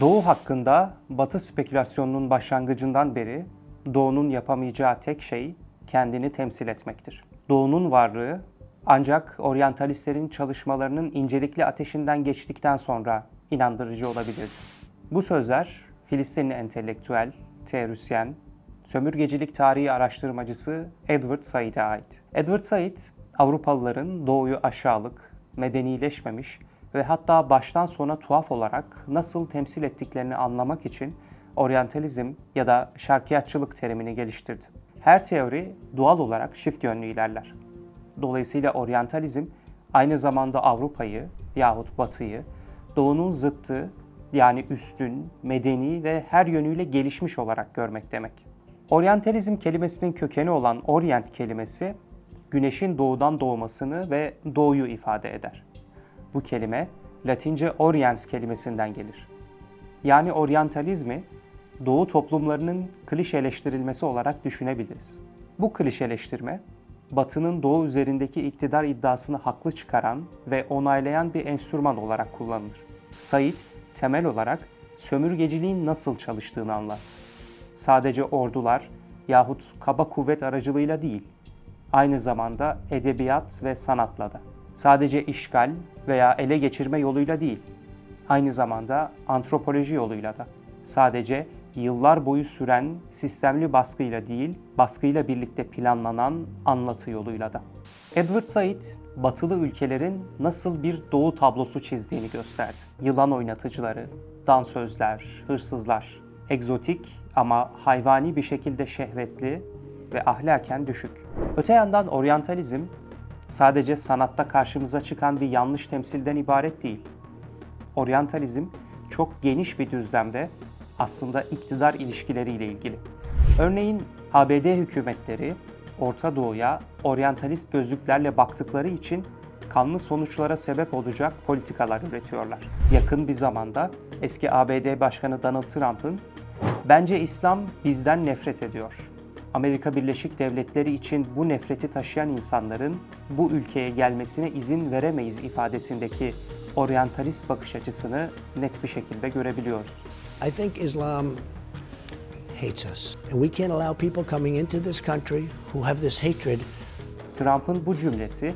Doğu hakkında Batı spekülasyonunun başlangıcından beri Doğu'nun yapamayacağı tek şey kendini temsil etmektir. Doğu'nun varlığı ancak oryantalistlerin çalışmalarının incelikli ateşinden geçtikten sonra inandırıcı olabilirdi. Bu sözler Filistinli entelektüel, teorisyen, sömürgecilik tarihi araştırmacısı Edward Said'e ait. Edward Said, Avrupalıların Doğu'yu aşağılık, medenileşmemiş ve hatta baştan sona tuhaf olarak nasıl temsil ettiklerini anlamak için oryantalizm ya da şarkiyatçılık terimini geliştirdi. Her teori doğal olarak çift yönlü ilerler. Dolayısıyla oryantalizm aynı zamanda Avrupa'yı yahut Batı'yı doğunun zıttı yani üstün, medeni ve her yönüyle gelişmiş olarak görmek demek. Oryantalizm kelimesinin kökeni olan orient kelimesi güneşin doğudan doğmasını ve doğuyu ifade eder. Bu kelime Latince oriens kelimesinden gelir. Yani oryantalizmi doğu toplumlarının klişeleştirilmesi olarak düşünebiliriz. Bu klişeleştirme Batı'nın doğu üzerindeki iktidar iddiasını haklı çıkaran ve onaylayan bir enstrüman olarak kullanılır. Said temel olarak sömürgeciliğin nasıl çalıştığını anlar. Sadece ordular yahut kaba kuvvet aracılığıyla değil, aynı zamanda edebiyat ve sanatla da. Sadece işgal veya ele geçirme yoluyla değil, aynı zamanda antropoloji yoluyla da. Sadece yıllar boyu süren sistemli baskıyla değil, baskıyla birlikte planlanan anlatı yoluyla da. Edward Said, batılı ülkelerin nasıl bir doğu tablosu çizdiğini gösterdi. Yılan oynatıcıları, dansözler, hırsızlar, egzotik ama hayvani bir şekilde şehvetli ve ahlaken düşük. Öte yandan oryantalizm sadece sanatta karşımıza çıkan bir yanlış temsilden ibaret değil. Oryantalizm çok geniş bir düzlemde aslında iktidar ilişkileriyle ilgili. Örneğin ABD hükümetleri Orta Doğu'ya oryantalist gözlüklerle baktıkları için kanlı sonuçlara sebep olacak politikalar üretiyorlar. Yakın bir zamanda eski ABD Başkanı Donald Trump'ın "Bence İslam bizden nefret ediyor. Amerika Birleşik Devletleri için bu nefreti taşıyan insanların bu ülkeye gelmesine izin veremeyiz ifadesindeki oryantalist bakış açısını net bir şekilde görebiliyoruz. I think Islam hates us. And we can't allow people coming into this country who have this hatred Trump'ın bu cümlesi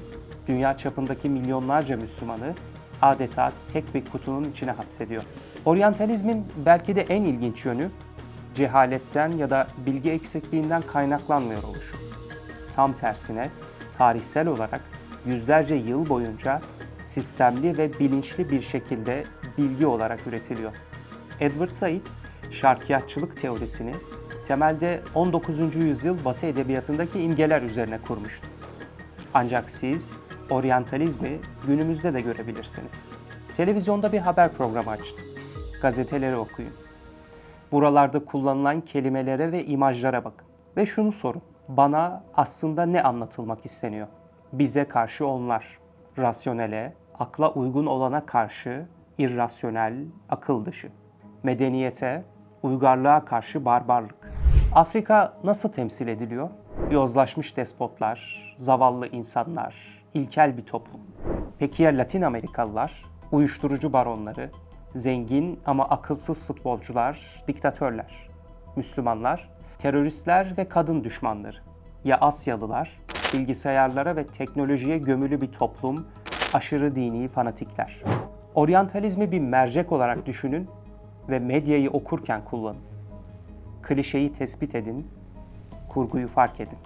dünya çapındaki milyonlarca Müslümanı adeta tek bir kutunun içine hapsediyor. Oryantalizmin belki de en ilginç yönü cehaletten ya da bilgi eksikliğinden kaynaklanmıyor oluşu. Tam tersine tarihsel olarak yüzlerce yıl boyunca sistemli ve bilinçli bir şekilde bilgi olarak üretiliyor. Edward Said, şarkiyatçılık teorisini temelde 19. yüzyıl Batı edebiyatındaki imgeler üzerine kurmuştu. Ancak siz oryantalizmi günümüzde de görebilirsiniz. Televizyonda bir haber programı açın. Gazeteleri okuyun. Buralarda kullanılan kelimelere ve imajlara bakın. Ve şunu sorun. Bana aslında ne anlatılmak isteniyor? Bize karşı onlar. Rasyonele, akla uygun olana karşı irrasyonel, akıl dışı. Medeniyete, uygarlığa karşı barbarlık. Afrika nasıl temsil ediliyor? Yozlaşmış despotlar, zavallı insanlar, ilkel bir toplum. Peki ya Latin Amerikalılar? Uyuşturucu baronları, zengin ama akılsız futbolcular, diktatörler. Müslümanlar, teröristler ve kadın düşmanları. Ya Asyalılar? Bilgisayarlara ve teknolojiye gömülü bir toplum, aşırı dini fanatikler. Oryantalizmi bir mercek olarak düşünün ve medyayı okurken kullanın. Klişeyi tespit edin, kurguyu fark edin.